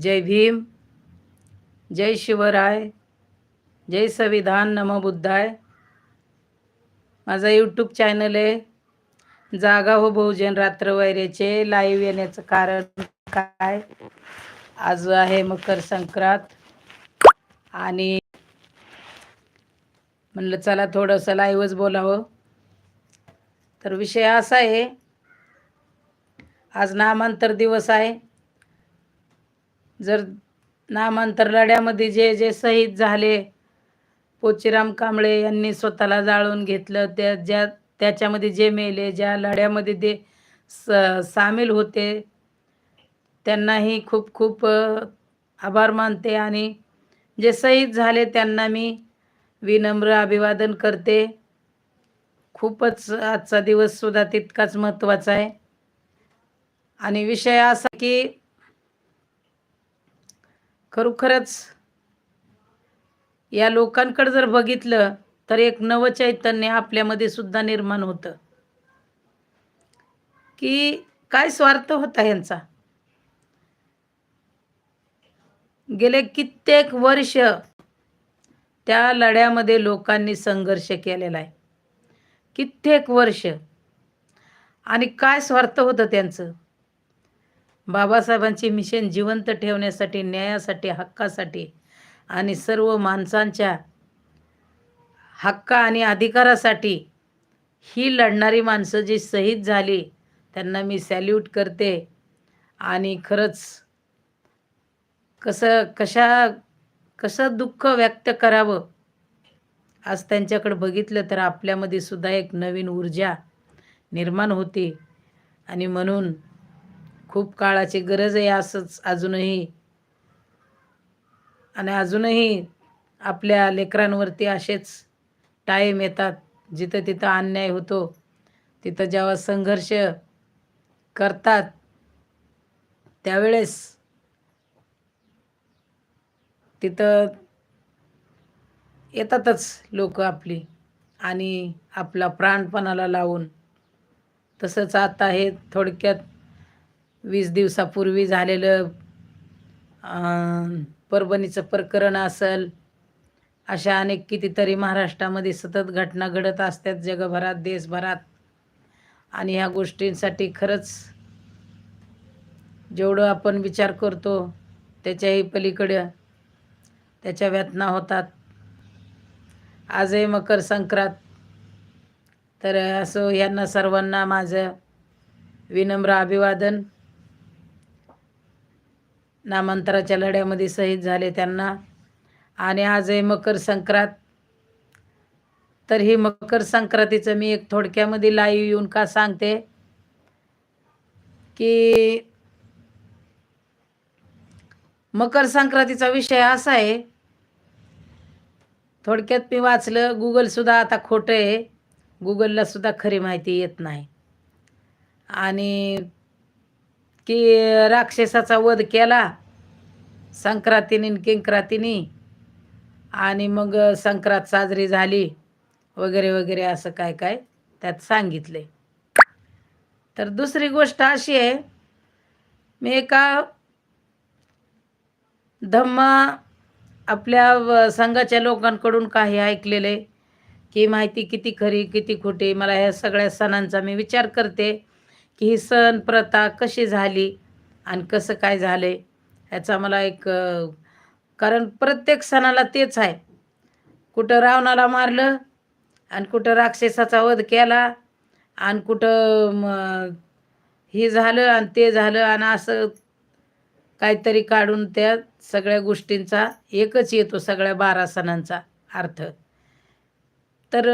जय भीम. जय शिवराय. जय संविधान नम बुद्धाय. माझा यूट्यूब चॅनल आहे. जागा हो बहुजन रात्र वैरेचे. लाईव्ह येण्याचं कारण काय? आज आहे मकर संक्रांत. आणि म्हणलं चला थोडंसं लाईव्हच बोलावं. तर विषय असा आहे. आज नामांतर दिवस आहे. जर नामांतर लढ्यामध्ये जे जे शहीद झाले पोचीराम कांबळे यांनी स्वतःला जाळून घेतलं त्या ज्या त्याच्यामध्ये जे मेले ज्या लढ्यामध्ये ते स सामील होते त्यांनाही खूप खूप आभार मानते आणि जे शहीद झाले त्यांना मी विनम्र अभिवादन करते. खूपच आजचा दिवससुद्धा तितकाच महत्त्वाचा आहे. आणि विषय असा की खरोखरच या लोकांकडे जर बघितलं तर एक नवचैतन्य आपल्यामध्ये सुद्धा निर्माण होतं. की काय स्वार्थ होता यांचा गेले कित्येक वर्ष त्या लढ्यामध्ये लोकांनी संघर्ष केलेला आहे. कित्येक वर्ष. आणि काय स्वार्थ होतं त्यांचं? बाबासाहेबांचे मिशन जिवंत ठेवण्यासाठी न्यायासाठी हक्कासाठी आणि सर्व माणसांच्या हक्क आणि अधिकारासाठी ही लढणारी माणसं जी शहीद झाली त्यांना मी सॅल्यूट करते. आणि खरंच कसं कशा कसं दुःख व्यक्त करावं? आज त्यांच्याकडे बघितलं तर आपल्यामध्ये सुद्धा एक नवीन ऊर्जा निर्माण होते. आणि म्हणून खूप काळाची गरज आहे असंच अजूनही. आणि अजूनही आपल्या लेकरांवरती असेच टाईम येतात. जिथं तिथं अन्याय होतो. तिथं जेव्हा संघर्ष करतात त्यावेळेस तिथं येतातच लोक आपली. आणि आपला प्राणपणाला लावून. तसंच आता हे थोडक्यात वीस दिवसापूर्वी झालेलं परभणीचं प्रकरण असेल अशा अनेक कितीतरी महाराष्ट्रामध्ये सतत घटना घडत असतात जगभरात देशभरात. आणि ह्या गोष्टींसाठी खरंच जेवढं आपण विचार करतो त्याच्याही पलीकडं त्याच्या व्यथना होतात. आजही मकर संक्रांत. तर असं यांना सर्वांना माझं विनम्र अभिवादन. नामांतराच्या लढ्यामध्ये शहीद झाले त्यांना. आणि आज आहे मकर संक्रांत. तर ही मकर संक्रांतीचं मी एक थोडक्यामध्ये लाईव्ह येऊन का सांगते. की मकर संक्रांतीचा विषय असा आहे. थोडक्यात मी वाचलं गुगलसुद्धा आता खोटं आहे. गुगलला सुद्धा खरी माहिती येत नाही. आणि की राक्षसाचा वध केला संक्रांतीने आणि किंक्रांतीने आणि मग संक्रांत साजरी झाली वगैरे वगैरे असं काय काय त्यात सांगितले. तर दुसरी गोष्ट अशी आहे मी एका धम्म आपल्या संघाच्या लोकांकडून काही ऐकलेले की माहिती किती खरी किती खोटी मला ह्या सगळ्या सणांचा मी विचार करते. की ही सण प्रथा कशी झाली आणि कसं काय झाले ह्याचा मला एक कारण प्रत्येक सणाला तेच आहे. कुठं रावणाला मारलं आणि कुठं राक्षसाचा वध केला आणि कुठं हे झालं आणि ते झालं आणि असं काहीतरी काढून त्या सगळ्या गोष्टींचा एकच येतो सगळ्या बारा सणांचा अर्थ. तर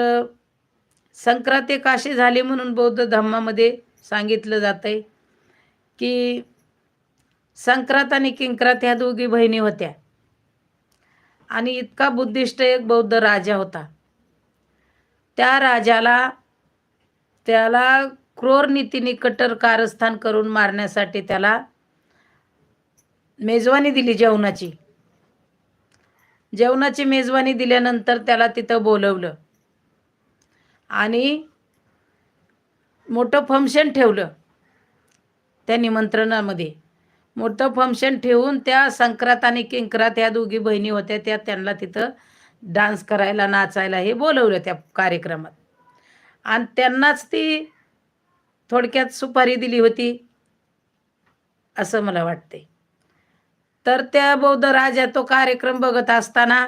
संक्रांत एक अशी झाली म्हणून बौद्ध धर्मामध्ये सांगितलं जातं आहे की संक्रात आणि किंक्रात ह्या दोघी बहिणी होत्या. आणि इतका बुद्धिष्ट एक बौद्ध राजा होता. त्या राजाला त्याला क्रूर नीतीने कट्टर कारस्थान करून मारण्यासाठी त्याला मेजवानी दिली जेवणाची. जेवणाची मेजवानी दिल्यानंतर त्याला तिथं बोलवलं. आणि मोठं फंक्शन ठेवलं. त्या निमंत्रणामध्ये. मोठं फंक्शन ठेवून त्या संक्रात आणि किंक्रात या दोघी बहिणी होत्या त्या त्यांना तिथं डान्स करायला नाचायला हे बोलवलं त्या कार्यक्रमात. आणि त्यांनाच ती थोडक्यात सुपारी दिली होती असं मला वाटते तर त्या बौद्ध राजा तो कार्यक्रम बघत असताना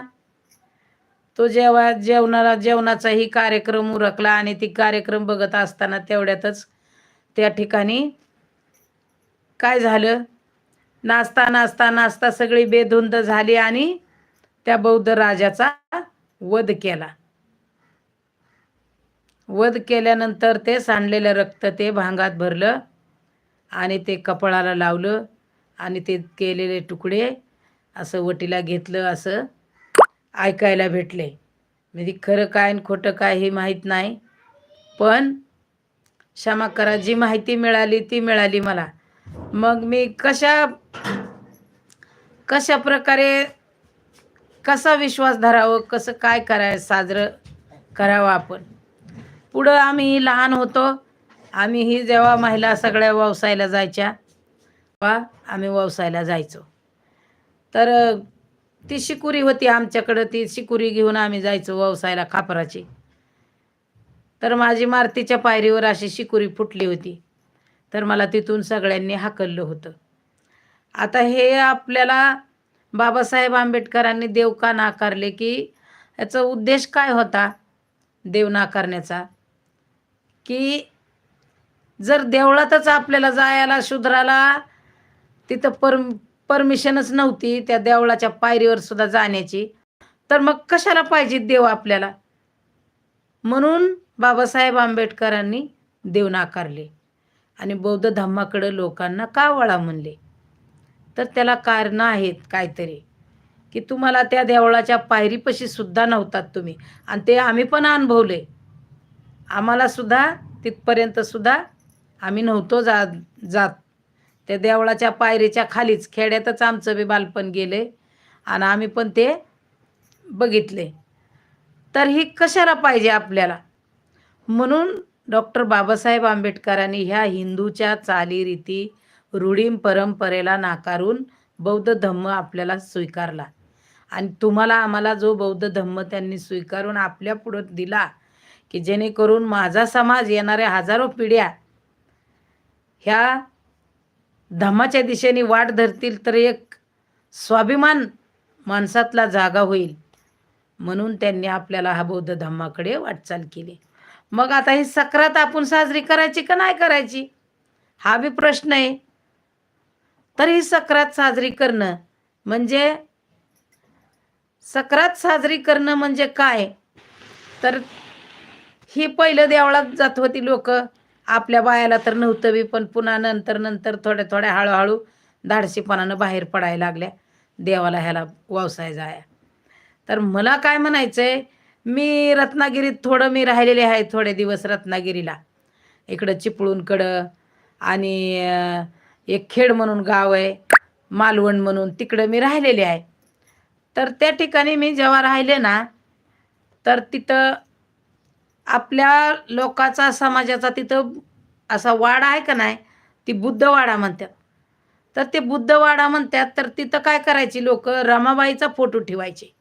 तो जेव्हा जेवणाला जेवणाचाही कार्यक्रम उरकला आणि ती कार्यक्रम बघत असताना तेवढ्यातच त्या ठिकाणी काय झालं? नाचता नाचता नाचता सगळी बेधुंद झाली आणि त्या बौद्ध राजाचा वध केला. वध केल्यानंतर ते सांडलेलं रक्त ते भांगात भरलं आणि ते कपाळाला लावलं आणि ते केलेले तुकडे असं वटीला घेतलं असं ऐकायला भेटले. म्हणजे खरं काय आणि खोटं काय हे माहीत नाही. पण क्षमा करा जी माहिती मिळाली ती मिळाली मला. मग मी कशा कशा प्रकारे कसा विश्वास धरावं कसं काय कराय साजरं करावं आपण? पुढं आम्ही लहान होतो. आम्ही ही जेव्हा महिला सगळ्या व्यवसायाला जायच्या वा आम्ही व्यवसायाला जायचो. तर ती शिकुरी होती आमच्याकडं ती शिकुरी घेऊन आम्ही जायचो व्यवसायाला खापराची. तर माझी मारतीच्या पायरीवर अशी शिकुरी फुटली होती. तर मला तिथून सगळ्यांनी हाकललं होतं. आता हे आपल्याला बाबासाहेब आंबेडकरांनी देव का नाकारले की याचा उद्देश काय होता देव नाकारण्याचा? की जर देवळातच आपल्याला जायला शुद्राला तिथं परम परमिशनच नव्हती त्या देवळाच्या पायरीवर सुद्धा जाण्याची. तर मग कशाला पाहिजे देव आपल्याला? म्हणून बाबासाहेब आंबेडकरांनी देव नाकारले आणि बौद्ध धम्माकडं लोकांना का वळा म्हणले? तर त्याला कारणं आहेत काहीतरी. की तुम्हाला त्या देवळाच्या पायरीपाशी सुद्धा नव्हतात तुम्ही. आणि ते आम्ही पण अनुभवले. आम्हाला सुद्धा तिथपर्यंत सुद्धा आम्ही नव्हतो जा जात. त्या देवळाच्या पायरीच्या खालीच खेड्यातच आमचं बी बालपण गेले. आणि आम्ही पण ते बघितले. तर ही कशाला पाहिजे आपल्याला? म्हणून डॉक्टर बाबासाहेब आंबेडकरांनी ह्या हिंदूच्या चालीरीती रूढीम परंपरेला नाकारून बौद्ध धम्म आपल्याला स्वीकारला. आणि तुम्हाला आम्हाला जो बौद्ध धम्म त्यांनी स्वीकारून आपल्या पुढं दिला की जेणेकरून माझा समाज येणाऱ्या हजारो पिढ्या ह्या धम्माच्या दिशेने वाट धरतील तर एक स्वाभिमान माणसातला जागा होईल. म्हणून त्यांनी आपल्याला हा बौद्ध धम्माकडे वाटचाल केली. मग आता ही सक्रात आपण साजरी करायची का नाही करायची? हा बी प्रश्न आहे. तर ही सक्रात साजरी करणं म्हणजे सक्रात साजरी करणं म्हणजे काय? तर ही पहिलं देवळात जात होती लोक. आपल्या बायाला तर नव्हतं बी पण पुन्हा नंतर नंतर थोड्या थोड्या हळूहळू धाडशीपणानं बाहेर पडायला लागल्या. देवाला ह्याला व्यवसाय जाया. तर मला काय म्हणायचं आहे मी रत्नागिरीत थोडं मी राहिलेले आहे थोडे दिवस रत्नागिरीला. इकडं चिपळूणकडं आणि एक खेड म्हणून गाव आहे मालवण म्हणून तिकडं मी राहिलेले आहे. तर त्या ठिकाणी मी जेव्हा राहिले ना तर तिथं आपल्या लोकाचा समाजाचा तिथं असा वाडा आहे का नाही ती बुद्धवाडा म्हणतात तर ते बुद्धवाडा म्हणतात तर तिथं काय करायची लोक? रमाबाईचा फोटो ठेवायचे.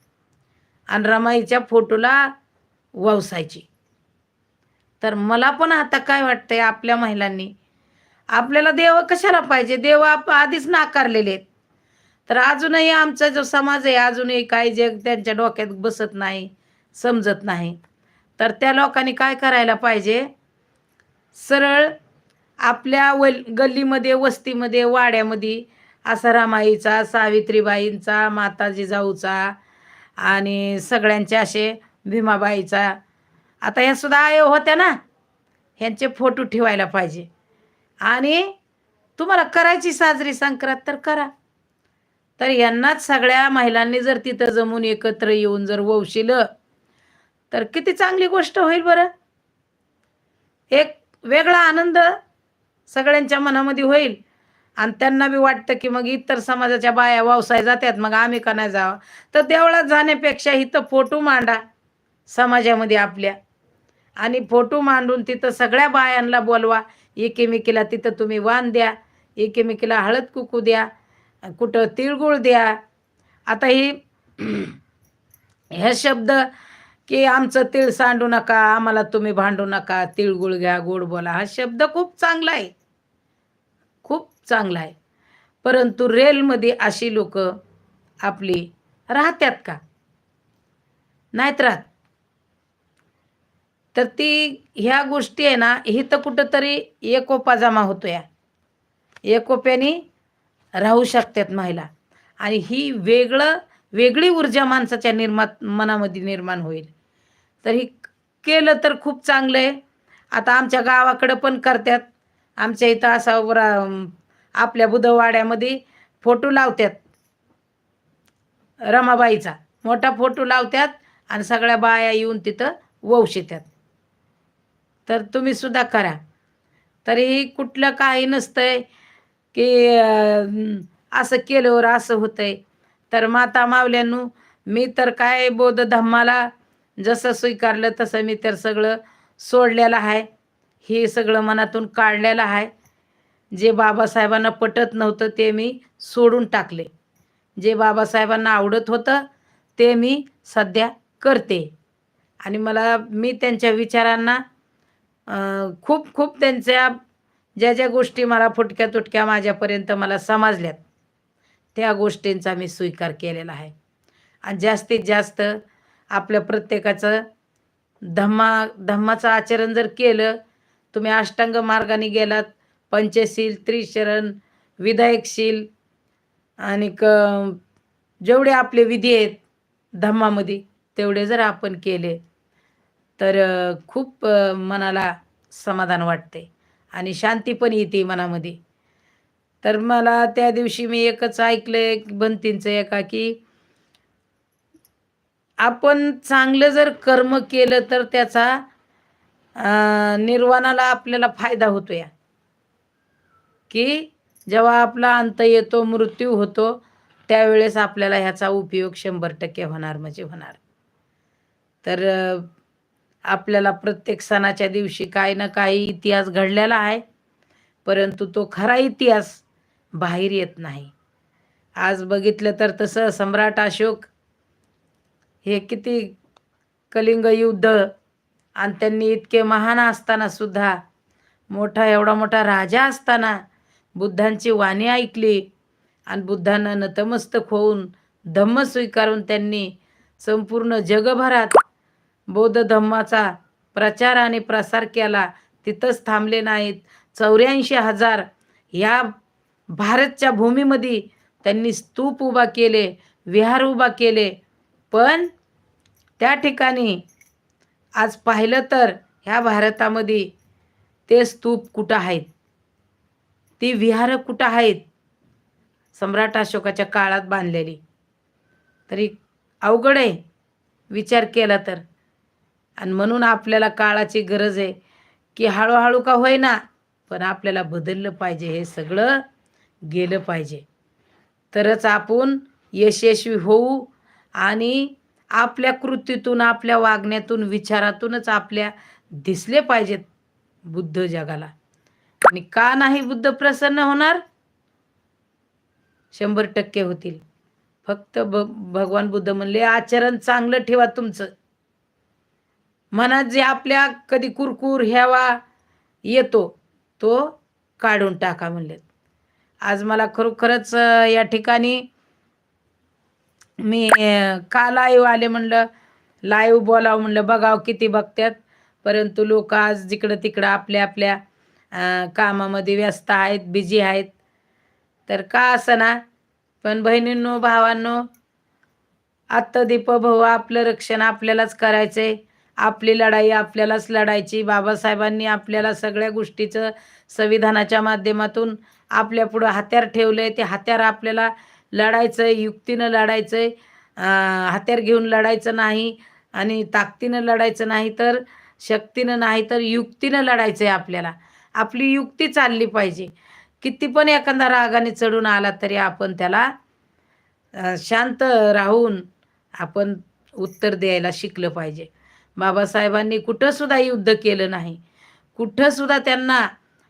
आणि रमाईच्या फोटोला ववसायची. तर मला पण आता काय वाटतंय आपल्या महिलांनी? आपल्याला देव कशाला पाहिजे? देव आप आधीच नाकारलेले आहेत. तर अजूनही आमचा जो समाज आहे अजूनही काही जे त्यांच्या डोक्यात बसत नाही समजत नाही. तर त्या लोकांनी काय करायला पाहिजे? सरळ आपल्या वल गल्लीमध्ये वस्तीमध्ये वाड्यामध्ये असा रामाईचा सावित्रीबाईंचा माता जिजाऊचा आणि सगळ्यांचे असे भीमाबाईचा आता ह्या सुद्धा आयो होत्या ना ह्यांचे फोटो ठेवायला पाहिजे. आणि तुम्हाला करायची साजरी संक्रांत तर करा. तर यांनाच सगळ्या महिलांनी जर तिथं जमून एकत्र येऊन जर ववशिलं तर किती चांगली गोष्ट होईल बरं? एक वेगळा आनंद सगळ्यांच्या मनामध्ये होईल. आणि त्यांना बी वाटतं की मग इतर समाजाच्या बाया व्यवसाय जातात मग आम्ही का नाही जावं? तर देवळात जाण्यापेक्षा इथं फोटो मांडा समाजामध्ये आपल्या. आणि फोटो मांडून तिथं सगळ्या बायांना बोलवा. एकेमेकीला तिथं तुम्ही वाण द्या. एकेमेकीला हळद कुकू द्या. कुठं तिळगुळ द्या. आता ही हे शब्द की आमचं तिळ सांडू नका आम्हाला तुम्ही भांडू नका तिळगुळ घ्या गोड बोला. हा शब्द खूप चांगला आहे. खूप चांगला आहे. परंतु रेलमध्ये अशी लोक आपली राहत्यात का? नाहीत राहत. तर ती ह्या गोष्टी आहे ना ही तर कुठंतरी एकोपा जमा होतो या एकोप्याने राहू शकतात महिला. आणि ही वेगळं वेगळी ऊर्जा माणसाच्या निर्मा मनामध्ये निर्माण होईल. तर ही केलं तर खूप चांगलं आहे. आता आमच्या गावाकडं पण करतात. आमच्या इथं असा वरा आपल्या बुधवाड्यामध्ये फोटो लावतात. रमाबाईचा. मोठा फोटो लावतात आणि सगळ्या बाया येऊन तिथं वंश येतात तर तुम्ही सुद्धा करा. तरी कुठलं काही नसतंय की असं केल्यावर असं होतंय. तर माता मावल्यानू मी तर काय बौद्ध धम्माला जसं स्वीकारलं तसं मी तर सगळं सोडलेलं आहे. हे सगळं मनातून काढलेलं आहे. जे बाबासाहेबांना पटत नव्हतं ते मी सोडून टाकले. जे बाबासाहेबांना आवडत होतं ते मी सध्या करते. आणि मला मी त्यांच्या विचारांना खूप खूप त्यांच्या ज्या ज्या गोष्टी मला फुटक्या तुटक्या माझ्यापर्यंत मला समजल्यात त्या गोष्टींचा मी स्वीकार केलेला आहे. आणि जास्तीत जास्त आपल्या प्रत्येकाचं धम्मा धम्माचं आचरण जर केलं तुम्ही अष्टांग मार्गाने गेलात पंचशील त्रिशरण विधायकशील आणि क जेवढे आपले विधी आहेत धम्मामध्ये तेवढे जर आपण केले तर खूप मनाला समाधान वाटते आणि शांती पण येते मनामध्ये. तर मला त्या दिवशी मी एकच ऐकलं बनतींचं एका की आपण चांगलं जर कर्म केलं तर त्याचा निर्वाणाला आपल्याला फायदा होतो या की जेव्हा आपला अंत येतो मृत्यू होतो त्यावेळेस आपल्याला ह्याचा उपयोग शंभर टक्के होणार म्हणजे होणार. तर आपल्याला प्रत्येक सणाच्या दिवशी काही ना काही इतिहास घडलेला आहे परंतु तो खरा इतिहास बाहेर येत नाही. आज बघितलं तर तसं सम्राट अशोक हे किती कलिंग युद्ध. आणि त्यांनी इतके महान असताना सुद्धा मोठा एवढा मोठा राजा असताना बुद्धांची वाणी ऐकली. आणि बुद्धांना नतमस्तक होऊन धम्म स्वीकारून त्यांनी संपूर्ण जगभरात बौद्ध धम्माचा प्रचार आणि प्रसार केला. तिथंच थांबले नाहीत. चौऱ्याऐंशी हजार या भारतच्या भूमीमध्ये त्यांनी स्तूप उभा केले विहार उभा केले. पण त्या ठिकाणी आज पाहिलं तर ह्या भारतामध्ये ते स्तूप कुठं आहेत? ती विहारं कुठं आहेत? सम्राट अशोकाच्या काळात बांधलेली. तरी अवघड आहे विचार केला तर. आणि म्हणून आपल्याला काळाची गरज आहे की हळूहळू का होईना पण आपल्याला बदललं पाहिजे हे सगळं गेलं पाहिजे. तरच आपण यशस्वी होऊ आणि आपल्या कृतीतून आपल्या वागण्यातून विचारातूनच आपल्या दिसले पाहिजेत बुद्ध जगाला. आणि का नाही बुद्ध प्रसन्न होणार? शंभर टक्के होतील. फक्त ब भगवान बुद्ध म्हणले आचरण चांगलं ठेवा तुमचं. मनात जे आपल्या कधी कुरकुर ह्यावा येतो तो काढून टाका म्हणलेत. आज मला खरोखरच या ठिकाणी मी का लाईव्ह आले म्हणलं लाईव्ह बोलावं म्हणलं बघावं किती बघतात परंतु लोक आज जिकडं तिकडं आपल्या आपल्या कामामध्ये व्यस्त आहेत बिझी आहेत. तर का असं ना पण बहिणींनो भावांनो आत्तदीप भाऊ आपलं रक्षण आपल्यालाच करायचंय. आपली लढाई आपल्यालाच लढायची. बाबासाहेबांनी आपल्याला सगळ्या गोष्टीचं संविधानाच्या माध्यमातून आपल्या पुढं हत्यार ठेवलंय. ते हत्यार आपल्याला लढायचं आहे युक्तीनं लढायचं आहे हत्यार घेऊन लढायचं नाही आणि ताकदीनं लढायचं नाही तर शक्तीनं नाही तर युक्तीनं लढायचं आहे आपल्याला. आपली युक्ती चालली पाहिजे. किती पण एखादा रागाने चढून आला तरी आपण त्याला शांत राहून आपण उत्तर द्यायला शिकलं पाहिजे. बाबासाहेबांनी कुठंसुद्धा युद्ध केलं नाही. कुठंसुद्धा त्यांना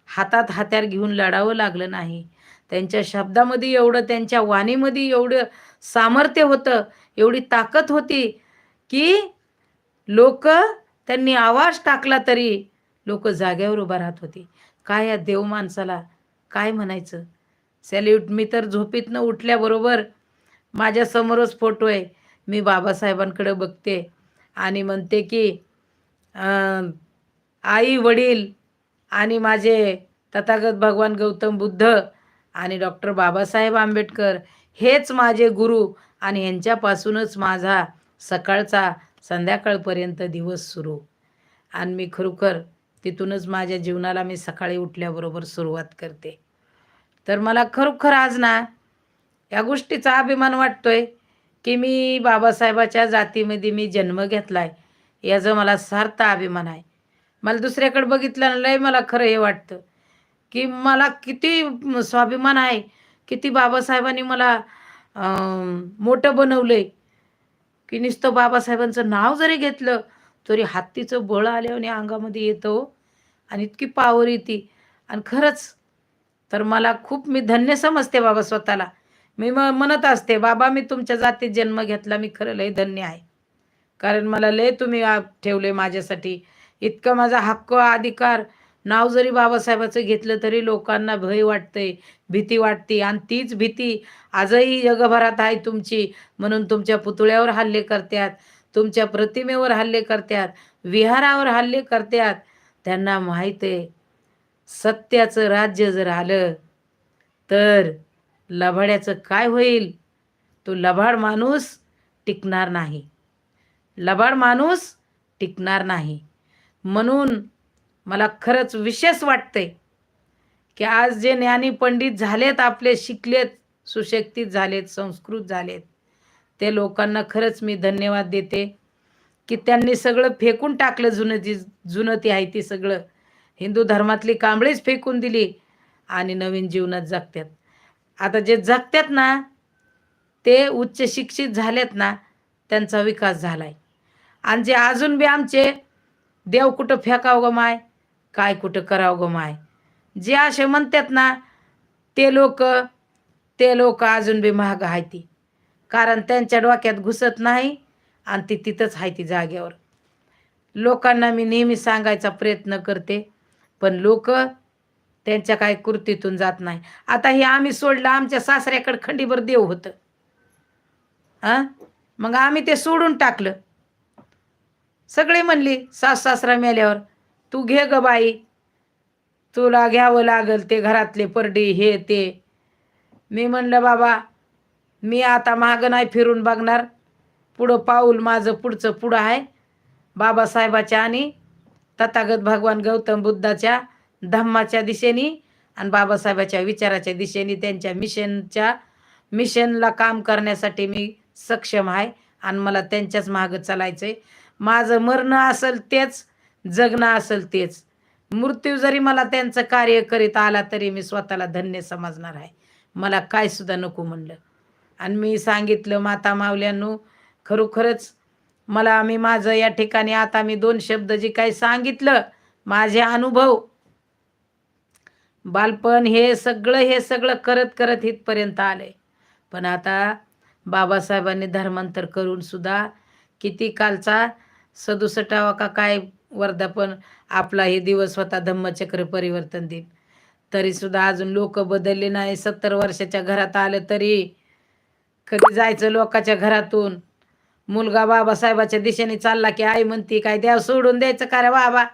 हातात हत्यार घेऊन लढावं लागलं नाही. त्यांच्या शब्दामध्ये एवढं त्यांच्या वाणीमध्ये एवढं सामर्थ्य होतं एवढी ताकद होती की लोक त्यांनी आवाज टाकला तरी लोक जाग्यावर उभा राहत होती. काय या देव माणसाला? काय म्हणायचं? सॅल्यूट मी तर झोपेतनं उठल्याबरोबर माझ्यासमोरच फोटो आहे. मी बाबासाहेबांकडे बघते आणि म्हणते की आई वडील आणि माझे तथागत भगवान गौतम बुद्ध आणि डॉक्टर बाबासाहेब आंबेडकर हेच माझे गुरु आणि यांच्यापासूनच माझा सकाळचा संध्याकाळपर्यंत दिवस सुरू. आणि मी खरोखर तिथूनच माझ्या जीवनाला मी सकाळी उठल्याबरोबर सुरुवात करते. तर मला खरोखर आज ना या गोष्टीचा अभिमान वाटतोय की मी बाबासाहेबाच्या जातीमध्ये मी जन्म घेतला आहे याचा मला सार्थ अभिमान आहे. मला दुसऱ्याकडे बघितल्यानं लय मला खरं हे वाटतं. की मला किती स्वाभिमान आहे किती बाबासाहेबांनी मला मोठं बनवलंय. की नुसतं बाबासाहेबांचं नाव जरी घेतलं तरी हत्तीचं बळ आल्याने अंगामध्ये येतो हो. आणि इतकी पावर येते. आणि खरंच तर मला खूप मी धन्य समजते बाबा स्वतःला. मी म म्हणत असते बाबा मी तुमच्या जातीत जन्म घेतला मी खरं लय धन्य आहे. कारण मला लय तुम्ही ठेवले माझ्यासाठी. इतकं माझा हक्क अधिकार नाव जरी बाबासाहेबाचं घेतलं तरी लोकांना भय वाटते भीती वाटते. आणि तीच भीती आजही जगभरात आहे तुमची. म्हणून तुमच्या पुतळ्यावर हल्ले करतात तुमच्या प्रतिमेवर हल्ले करतात विहारावर हल्ले करतात त्यांना माहीत आहे सत्याचं राज्य जर आलं तर लभाड्याचं काय होईल? तो लभाड माणूस टिकणार नाही. लबाड माणूस टिकणार नाही. म्हणून मला खरंच विशेष वाटतंय की आज जे ज्ञानी पंडित झालेत आपले शिकलेत सुशिक्षित झालेत संस्कृत झालेत ते लोकांना खरंच मी धन्यवाद देते की त्यांनी सगळं फेकून टाकलं जुनं जी जुनं ती आहे ती सगळं. हिंदू धर्मातली कांबळीच फेकून दिली आणि नवीन जीवनात जगतात आता जे जगतात ना ते उच्च शिक्षित झालेत ना त्यांचा विकास झालाय. आणि जे अजून बी आमचे देव कुठं फेकावं ग माय? काय कुठं करावं गो माय? जे असे म्हणतात ना ते लोक ते लोक अजून बी महाग आहे ती. कारण त्यांच्या डोक्यात घुसत नाही आणि ती तिथंच आहे ती जागेवर. लोकांना मी नेहमी सांगायचा प्रयत्न करते पण लोक त्यांच्या काय कृतीतून जात नाही. आता हे आम्ही सोडलं आमच्या सासऱ्याकडे खंडीभर देव होतं. हां? मग आम्ही ते सोडून टाकलं. सगळे म्हणली सास सासरा मेल्यावर तू घे ग बाई. तुला घ्यावं लागल ते घरातले परडे हे ते. मी म्हणलं बाबा मी आता मागं नाही फिरून बघणार. पुढं पाऊल माझं पुढचं पुढं आहे. बाबासाहेबाच्या आणि तथागत भगवान गौतम बुद्धाच्या धम्माच्या दिशेने आणि बाबासाहेबाच्या विचाराच्या दिशेने त्यांच्या मिशनच्या मिशनला काम करण्यासाठी मी सक्षम आहे आणि मला त्यांच्याच मागं चालायचं आहे माझं मरणं असेल तेच जगणं असेल तेच. मृत्यू जरी मला त्यांचं कार्य करीत आला तरी मी स्वतःला धन्य समजणार आहे. मला काय सुद्धा नको म्हणलं. आणि मी सांगितलं माता मावल्यांनो खरोखरच मला मी माझं या ठिकाणी आता मी दोन शब्द जे काही सांगितलं माझे अनुभव बालपण हे सगळं हे सगळं करत करत इथपर्यंत आलंय. पण आता बाबासाहेबांनी धर्मांतर करून सुद्धा किती कालचा सदुसटावा का काय वर्धापन आपला हे दिवस स्वतः धम्मचक्र परिवर्तन दिन तरी सुद्धा अजून लोक बदलले नाही. सत्तर वर्षाच्या घरात आलं तरी कधी जायचं लोकाच्या घरातून? मुलगा बाबासाहेबाच्या दिशेने चालला की आई म्हणती काय द्या सोडून द्यायचं का रे बाबा?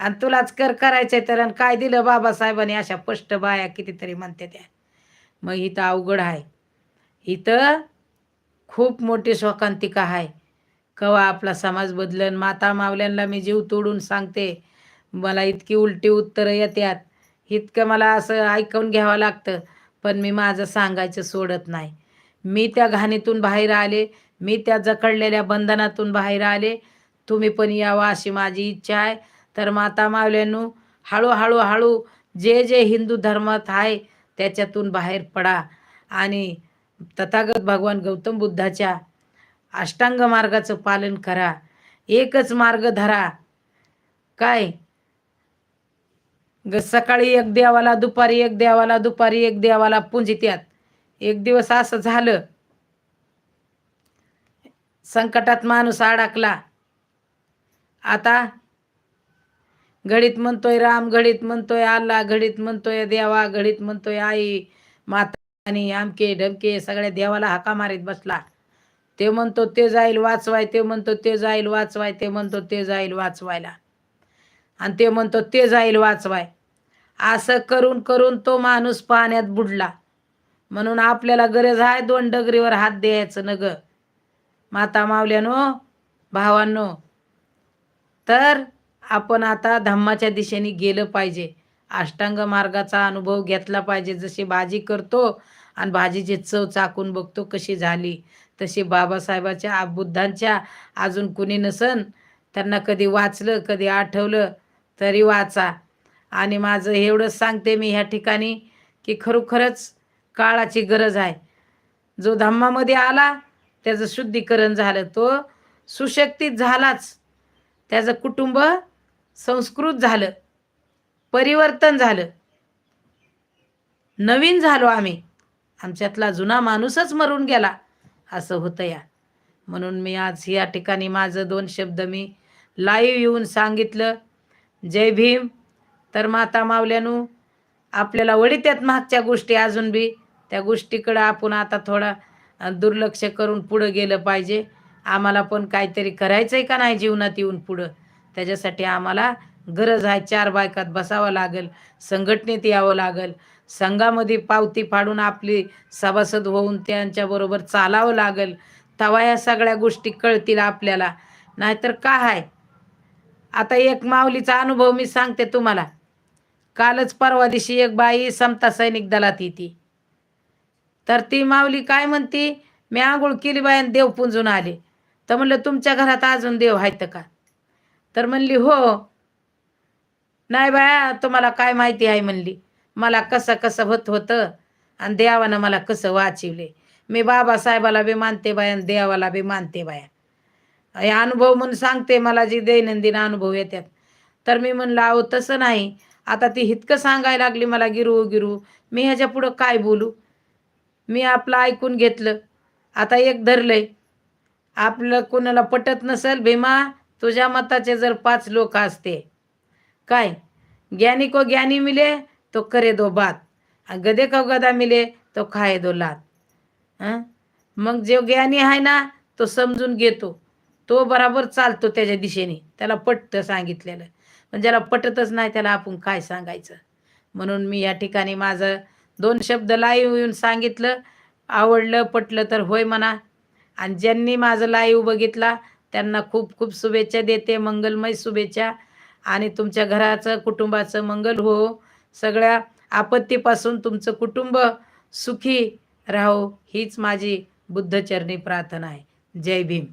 आणि तुलाच कर करायचंय तर आणि काय दिलं बाबासाहेबांनी? अशा स्पष्ट बाया कितीतरी म्हणते त्या मग इथं अवघड आहे. इथं खूप मोठी शोकांतिका आहे. कवा आपला समाज बदलन माता मावल्यांना मी जीव तोडून सांगते. मला इतकी उलटी उत्तरं येतात इतकं मला असं ऐकून घ्यावं लागतं पण मी माझं सांगायचं सोडत नाही. मी त्या घाणीतून बाहेर आले मी त्या जखडलेल्या बंधनातून बाहेर आले. तुम्ही पण यावं अशी माझी इच्छा आहे. तर माता मावल्यांनो हळूहळू हळू जे जे हिंदू धर्मात आहे त्याच्यातून बाहेर पडा. आणि तथागत भगवान गौतम बुद्धाच्या अष्टांग मार्गाचं पालन करा. एकच मार्ग धरा. काय? ग सकाळी एक देवाला दुपारी एक देवाला दुपारी एक देवाला पुंजित्यात एक दिवस असं झालं. संकटात माणूस अडकला. आता घडीत म्हणतोय राम घडीत म्हणतोय आल्ला घडीत म्हणतोय देवा घडीत म्हणतोय आई माता आणि आमके ढमके सगळ्या देवाला हाका मारीत बसला. ते म्हणतो ते जाईल वाचवाय ते म्हणतो ते जाईल वाचवाय ते म्हणतो ते जाईल वाचवायला. आणि ते म्हणतो ते जाईल वाचवाय. असं करून करून तो माणूस पाण्यात बुडला. म्हणून आपल्याला गरज आहे दोन डगरीवर हात द्यायचं न ग माता मावल्यानो भावांनो तर आपण आता धम्माच्या दिशेने गेलं पाहिजे. अष्टांग मार्गाचा अनुभव घेतला पाहिजे. जशी भाजी करतो आणि भाजीची चव चाकून बघतो कशी झाली. तशी बाबासाहेबाच्या बुद्धांच्या अजून कुणी नसन त्यांना कधी वाचलं कधी आठवलं तरी वाचा. आणि माझं एवढंच सांगते मी ह्या ठिकाणी की खरोखरच काळाची गरज आहे. जो धम्मामध्ये आला त्याचं शुद्धीकरण झालं. तो सुशक्तीत झालाच. त्याचं कुटुंब संस्कृत झालं. परिवर्तन झालं. नवीन झालो आम्ही. आमच्यातला जुना माणूसच मरून गेला. असं होतं या. म्हणून मी आज या ठिकाणी माझं दोन शब्द मी लाईव्ह येऊन सांगितलं. जय भीम. तर माता मावल्यानू आपल्याला वडित्यात मागच्या गोष्टी अजून बी त्या गोष्टीकडं आपण आता थोडा दुर्लक्ष करून पुढं गेलं पाहिजे. आम्हाला पण काहीतरी करायचं आहे का नाही जीवनात येऊन पुढं? त्याच्यासाठी आम्हाला गरज आहे चार बायकात बसावं लागेल संघटनेत यावं लागेल संघामध्ये पावती फाडून आपली सभासद होऊन त्यांच्याबरोबर चालावं लागेल तवा या सगळ्या गोष्टी कळतील आपल्याला. नाहीतर काय आहे आता एक माऊलीचा अनुभव मी सांगते तुम्हाला. कालच परवा दिवशी एक बाई समता सैनिक दलात येते. तर ती माऊली काय म्हणती? मी आंघोळ केली बाई आणि देव पुंजून आले तर म्हणलं तुमच्या घरात अजून देव आहेत का तर म्हणली हो. नाही बाया तुम्हाला काय माहिती आहे? म्हणली. मला कसं कसं होत होतं आणि देवानं मला कसं वाचिवले. मी बाबासाहेबाला बी मानते बाया आणि देवाला बी मानते बाया. हे अनुभव म्हणून सांगते मला जी दैनंदिन अनुभव येतात. तर मी म्हणलं अहो तसं नाही. आता ती इतकं सांगायला लागली मला गिरू गिरू मी ह्याच्या पुढं काय बोलू? मी आपलं ऐकून घेतलं. आता एक धरलंय. आपलं कोणाला पटत नसेल भीमा तुझ्या मताचे जर पाच लोक असते. काय? ज्ञानी को ज्ञानी मिले तो करे दो बात. आणि गदे का गदा मिले तो खाए दो लात. मग जो ज्ञानी आहे ना तो समजून घेतो. तो बराबर चालतो त्याच्या दिशेने. त्याला पटतं सांगितलेलं. पण ज्याला पटतच नाही त्याला आपण काय सांगायचं? म्हणून मी या ठिकाणी माझं दोन शब्द लाईव्ह येऊन सांगितलं. आवडलं पटलं तर होय म्हणा. आणि ज्यांनी माझं लाईव्ह बघितला त्यांना खूप खूप शुभेच्छा देते. मंगलमय शुभेच्छा. आणि तुमच्या घराचं कुटुंबाचं मंगल हो. सगळ्या आपत्तीपासून तुमचं कुटुंब सुखी राहो हीच माझी बुद्धचरणी प्रार्थना आहे. जय भीम.